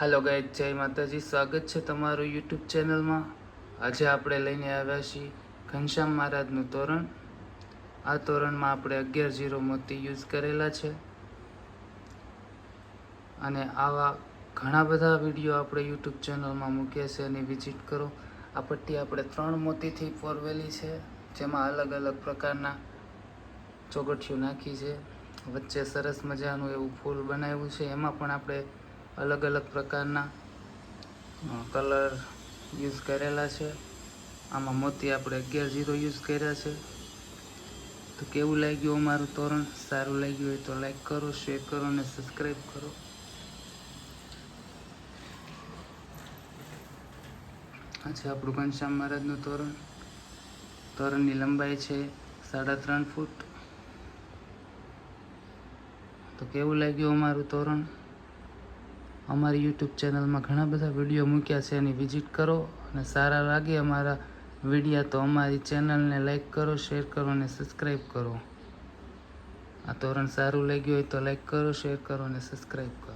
હાલો guide જય માતાજી. સ્વાગત છે તમારું યુટ્યુબ ચેનલમાં આજે આપણે લઈને આવ્યા છીએ ઘનશ્યામ મહારાજનું તોરણ. આ તોરણમાં આપણે અગિયાર જીરો મોતી યુઝ કરેલા છે. અને આવા ઘણા બધા વીડિયો આપણે યુટ્યુબ ચેનલમાં મૂક્યા છે અને વિઝિટ કરો. આ પટ્ટી આપણે ત્રણ મોતીથી પોરવેલી છે, જેમાં અલગ અલગ પ્રકારના ચોગઠિયું નાખી છે. વચ્ચે સરસ મજાનું એવું ફૂલ બનાવ્યું છે. એમાં પણ આપણે અલગ અલગ પ્રકારના કલર યુઝ કરેલા છે. આમાં મોતી આપણે અગિયાર જીરો યુઝ કર્યા છે. તો કેવું લાગ્યું અમારું તોરણ? સારું લાગ્યું હોય તો લાઈક કરો, શેર કરો અને સબસ્ક્રાઈબ કરો. આ આપણું ઘનશ્યામ મહારાજનું તોરણ. તોરણની લંબાઈ છે સાડા ત્રણ ફૂટ. તો કેવું લાગ્યું અમારું તોરણ? અમારી યુટ્યુબ ચેનલમાં ઘણા બધા વીડિયો મૂક્યા છે, એની વિઝિટ કરો અને સારા લાગે અમારા વિડીયા તો અમારી ચેનલને લાઈક કરો શેર કરો અને સબસ્ક્રાઈબ કરો. આ તોરણ સારું લાગ્યું હોય તો લાઈક કરો શેર કરો અને સબસ્ક્રાઈબ કરો.